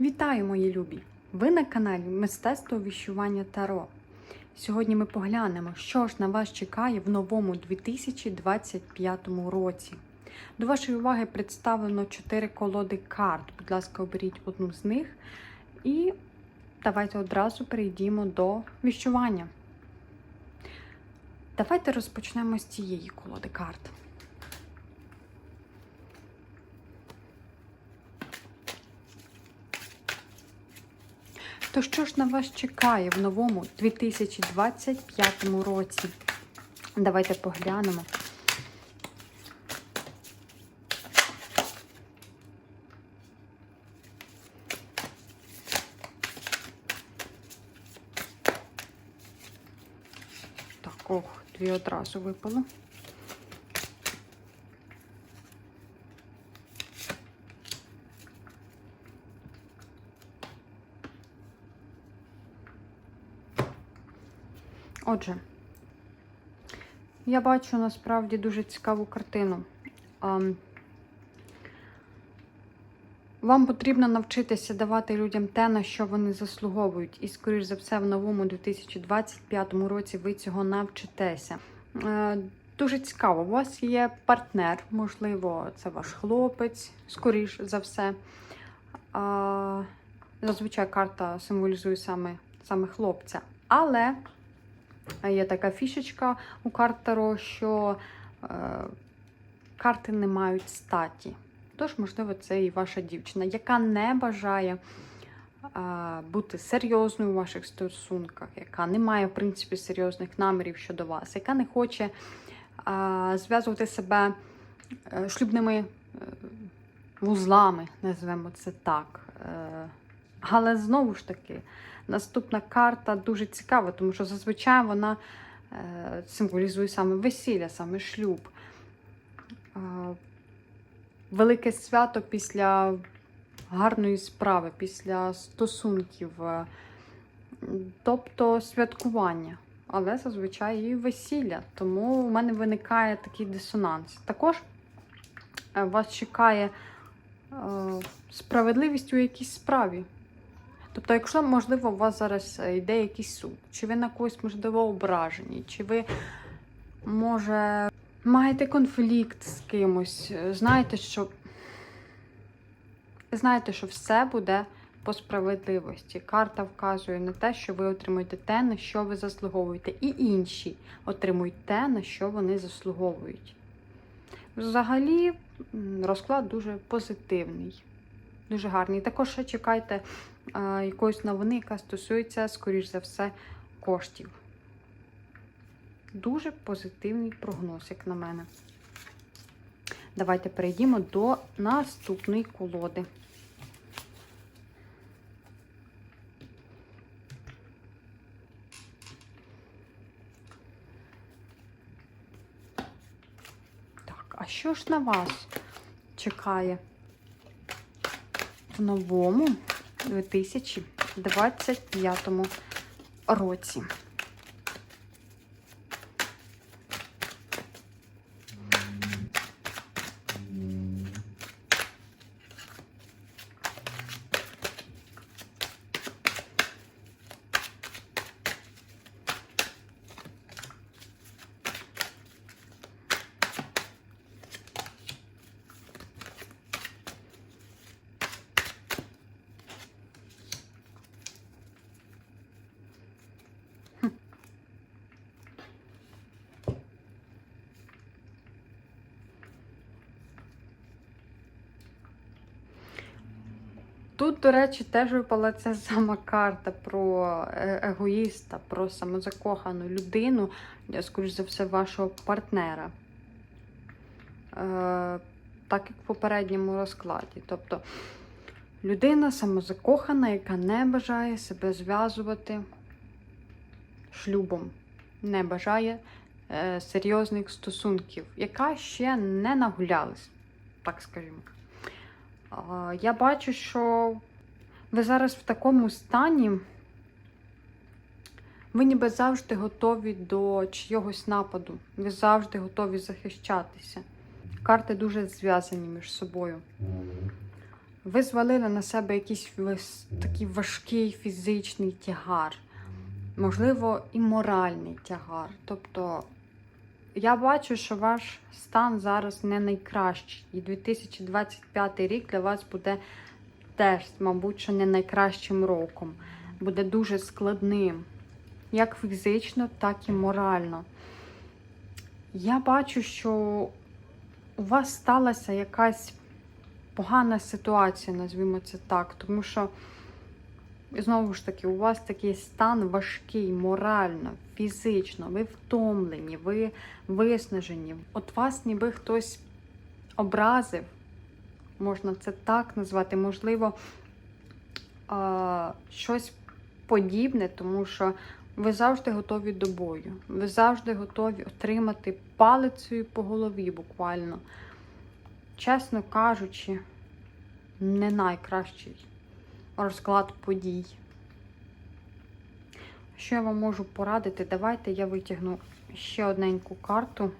Вітаю, мої любі! Ви на каналі Мистецтво віщування Таро. Сьогодні ми поглянемо, що ж на вас чекає в новому 2025 році. До вашої уваги представлено 4 колоди карт. Будь ласка, оберіть одну з них. І давайте одразу перейдімо до віщування. Давайте розпочнемо з цієї колоди карт. То що ж на вас чекає в новому 2025 році? Давайте поглянемо. Так, ох, дві одразу випало. Отже, я бачу насправді дуже цікаву картину. Вам потрібно навчитися давати людям те, на що вони заслуговують. І, скоріш за все, в новому 2025 році ви цього навчитеся. Е, Дуже цікаво, у вас є партнер, можливо, це ваш хлопець, скоріш за все. Зазвичай карта символізує саме, саме хлопця. Але Є така фішечка у карт Таро, що е, карти не мають статі. Тож, можливо, це і ваша дівчина, яка не бажає е, бути серйозною у ваших стосунках, яка не має, в принципі, серйозних намірів щодо вас, яка не хоче е, зв'язувати себе е, шлюбними е, вузлами, називаємо це так. Е, але знову ж таки, наступна карта дуже цікава, тому що зазвичай вона е, символізує саме весілля, саме шлюб. Е, велике свято після гарної справи, після стосунків, е, тобто святкування. Але зазвичай і весілля. Тому в мене виникає такий дисонанс. Також вас чекає справедливість у якійсь справі. Тобто, якщо, можливо, у вас зараз е, йде якийсь суд, чи ви на когось, можливо, ображені, чи ви, може, маєте конфлікт з кимось, е, знаєте, що знаєте, що все буде по справедливості. Карта вказує на те, що ви отримуєте те, на що ви заслуговуєте, і інші отримують те, на що вони заслуговують. Взагалі, розклад дуже позитивний. Дуже гарний. Також ще чекайте а, якоїсь новини, яка стосується, скоріш за все, коштів. Дуже позитивний прогноз, як на мене. Давайте перейдімо до наступної колоди. А що ж на вас чекає? В новому 2025 році. Тут, до речі, теж випала ця сама карта про е- егоїста, про самозакохану людину, е, скоріш за все, вашого партнера. Е- так як в попередньому розкладі. Тобто людина самозакохана, яка не бажає себе зв'язувати шлюбом, не бажає серйозних стосунків, яка ще не нагулялась, так скажімо. Я бачу, що ви зараз в такому стані, ви ніби завжди готові до чийогось нападу. Ви завжди готові захищатися. Карти дуже зв'язані між собою. ви звалили на себе якийсь такий важкий фізичний тягар, можливо, і моральний тягар. Тобто, я бачу, що ваш стан зараз не найкращий. І 2025 рік для вас буде теж, мабуть, що не найкращим роком. Буде дуже складним, як фізично, так і морально. Я бачу, що у вас сталася якась погана ситуація, назвімо це так, тому що, знову ж таки, у вас такий стан важкий, морально, фізично, ви втомлені, ви виснажені. От вас ніби хтось образив, можна це так назвати, можливо, щось подібне, тому що ви завжди готові до бою. Ви завжди готові отримати палицею по голові буквально. Чесно кажучи, не найкращий розклад подій. Що я вам можу порадити? Давайте я витягну ще одненьку карту.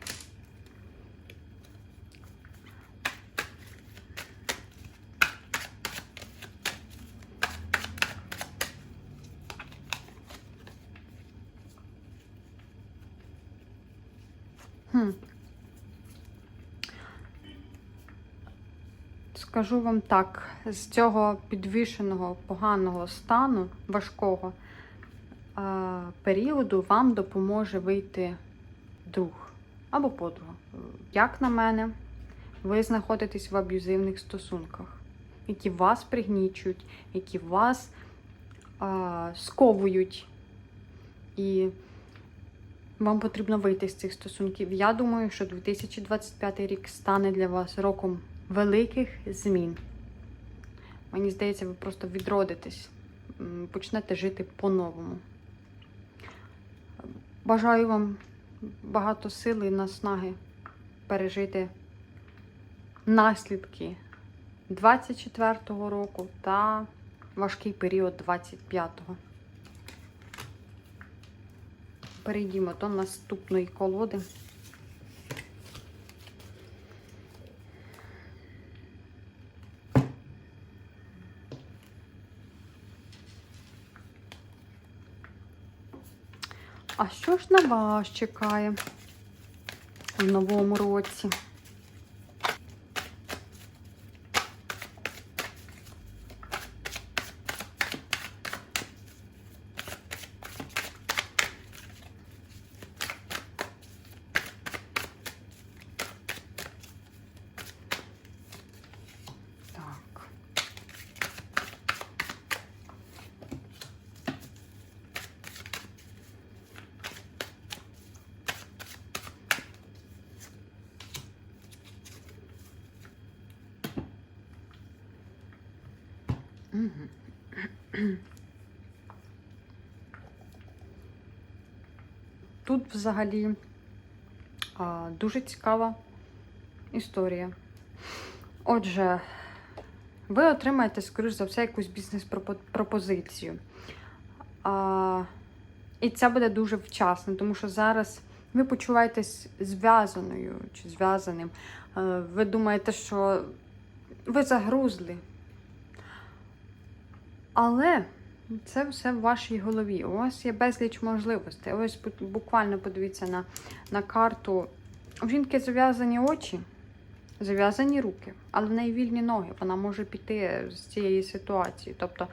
Скажу вам так, з цього підвішеного поганого стану, важкого е, періоду, вам допоможе вийти друг або подруга. Як на мене, ви знаходитесь в аб'юзивних стосунках, які вас пригнічують, які вас е, сковують. І вам потрібно вийти з цих стосунків. Я думаю, що 2025 рік стане для вас роком великих змін. Мені здається, ви просто відродитесь, почнете жити по-новому. Бажаю вам багато сили і наснаги пережити наслідки 24-го року та важкий період 25-го. Перейдімо до наступної колоди. А що ж на вас чекає в новому році? Так. Мгм. Тут взагалі а, дуже цікава історія. Отже, ви отримаєте, скоріш за все, якусь бізнес-пропозицію. А, і це буде дуже вчасно, тому що зараз ви почуваєтесь зв'язаною чи зв'язаним. Е, Ви думаєте, що ви загрузли. Але це все в вашій голові. У вас є безліч можливостей. Ось буквально подивіться на, на карту. У жінки зав'язані очі, зав'язані руки, але в неї вільні ноги. Вона може піти з цієї ситуації. Тобто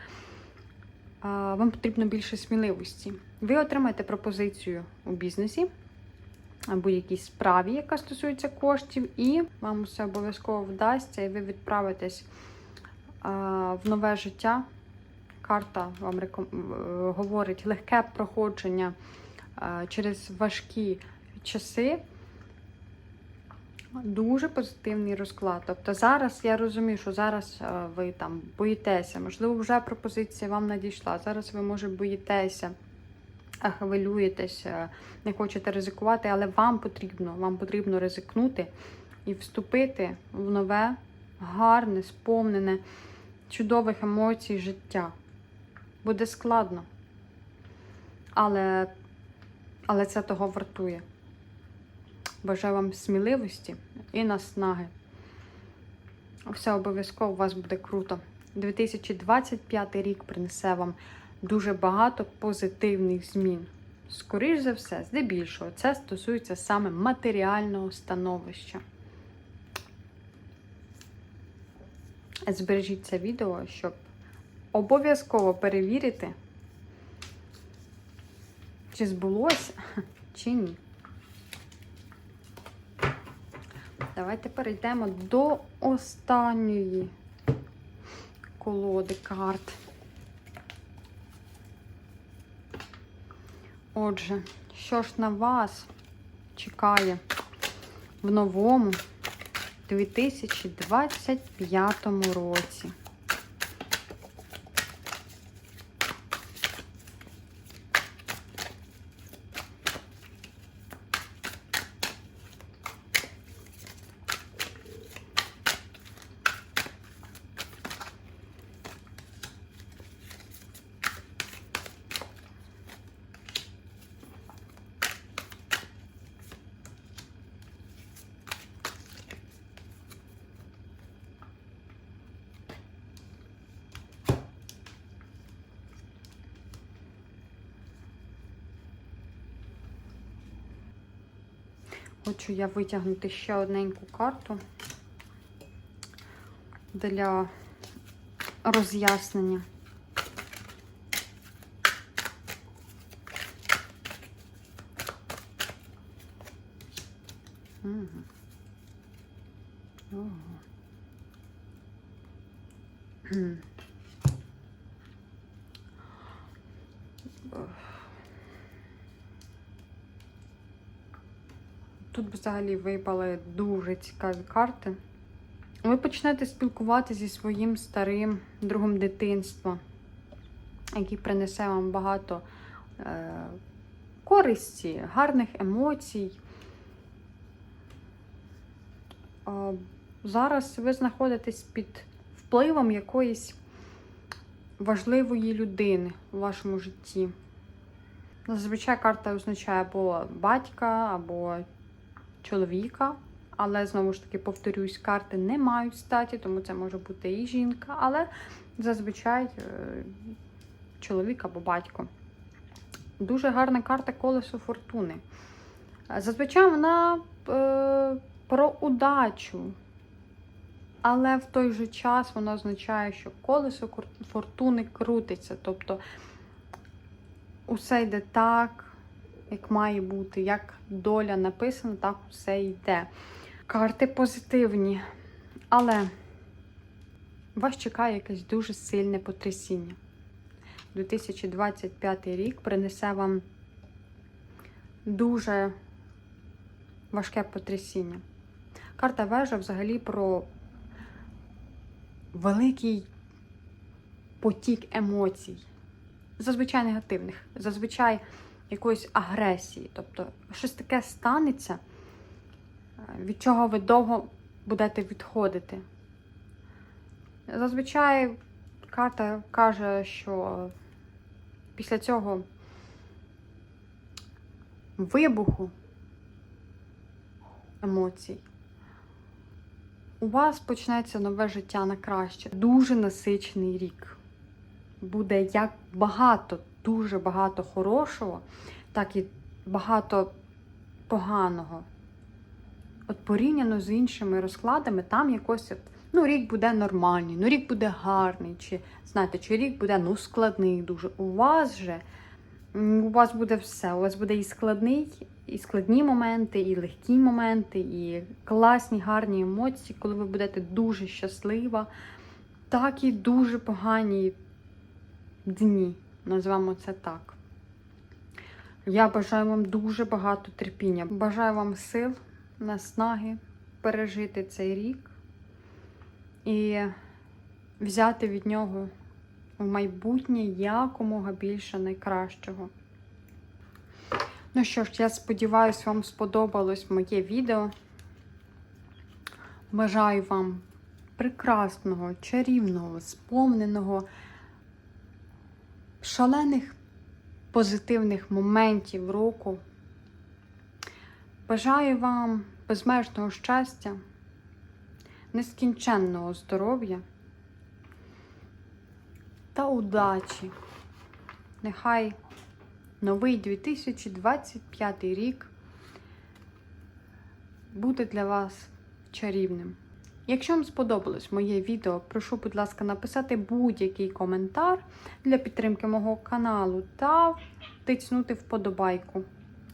вам потрібно більше сміливості. Ви отримаєте пропозицію у бізнесі або якійсь справі, яка стосується коштів, і вам все обов'язково вдасться, і ви відправитесь в нове життя. Карта вам реком... е, говорить легке проходження через важкі часи. Дуже позитивний розклад. Тобто зараз я розумію, що зараз е, ви там боїтеся, можливо, вже пропозиція вам надійшла. Зараз ви, може, боїтеся, хвилюєтеся, не хочете ризикувати, але вам потрібно, вам потрібно ризикнути і вступити в нове, гарне, сповнене чудових емоцій життя. Буде складно. Але, але це того вартує. Бажаю вам сміливості і наснаги. Все обов'язково у вас буде круто. 2025 рік принесе вам дуже багато позитивних змін. Скоріш за все, здебільшого, це стосується саме матеріального становища. Збережіть це відео, щоб обов'язково перевірити, чи збулося, чи ні. Давайте перейдемо до останньої колоди карт. Отже, що ж на вас чекає в новому 2025 році? Хочу я витягнути ще одненьку карту для роз'яснення. Тут взагалі випали дуже цікаві карти. Ви почнете спілкуватися зі своїм старим другом дитинства, який принесе вам багато е, користі, гарних емоцій. Е, зараз ви знаходитесь під впливом якоїсь важливої людини у вашому житті. Зазвичай карта означає або батька, або чоловіка, але знову ж таки, повторюсь, карти не мають статі, тому це може бути і жінка, але зазвичай е, чоловік або батько. Дуже гарна карта колесо фортуни. Зазвичай вона е, про удачу. Але в той же час воно означає, що колесо фортуни крутиться. Тобто усе йде так, як має бути, як доля написана, так усе йде. Карти позитивні, але вас чекає якесь дуже сильне потрясіння. 2025 рік принесе вам дуже важке потрясіння. Карта вежа взагалі про великий потік емоцій, зазвичай негативних, зазвичай якоїсь агресії. Тобто щось таке станеться, е, від чого ви довго будете відходити. Зазвичай карта каже, що після цього вибуху емоцій у вас почнеться нове життя на краще. Дуже насичений рік. Буде як багато, дуже багато хорошого, так і багато поганого. От порівняно з іншими розкладами, там якось, от, ну, рік буде нормальний, ну рік буде гарний, чи знаєте, чи рік буде ну, складний дуже. У вас же у вас буде все. У вас буде і складний, і складні моменти, і легкі моменти, і класні, гарні емоції, коли ви будете дуже щаслива, так і дуже погані дні. Назвемо це так. Я бажаю вам дуже багато терпіння. Бажаю вам сил, наснаги пережити цей рік і взяти від нього в майбутнє якомога більше найкращого. Ну що ж, я сподіваюся, вам сподобалось моє відео. Бажаю вам прекрасного, чарівного, сповненого, шалених позитивних моментів року. Бажаю вам безмежного щастя, нескінченного здоров'я та удачі. Нехай новий 2025 рік буде для вас чарівним. Якщо вам сподобалось моє відео, прошу, будь ласка, написати будь-який коментар для підтримки мого каналу та тицнути вподобайку.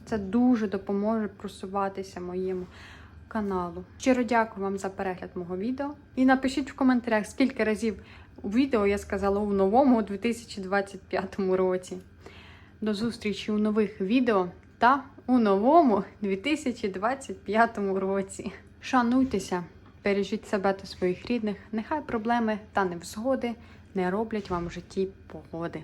Це дуже допоможе просуватися моєму каналу. Щиро дякую вам за перегляд мого відео. І напишіть в коментарях, скільки разів у відео я сказала у новому 2025 році. До зустрічі у нових відео та у новому 2025 році. Шануйтеся, бережіть себе та своїх рідних. Нехай проблеми та невзгоди не роблять вам в житті погоди.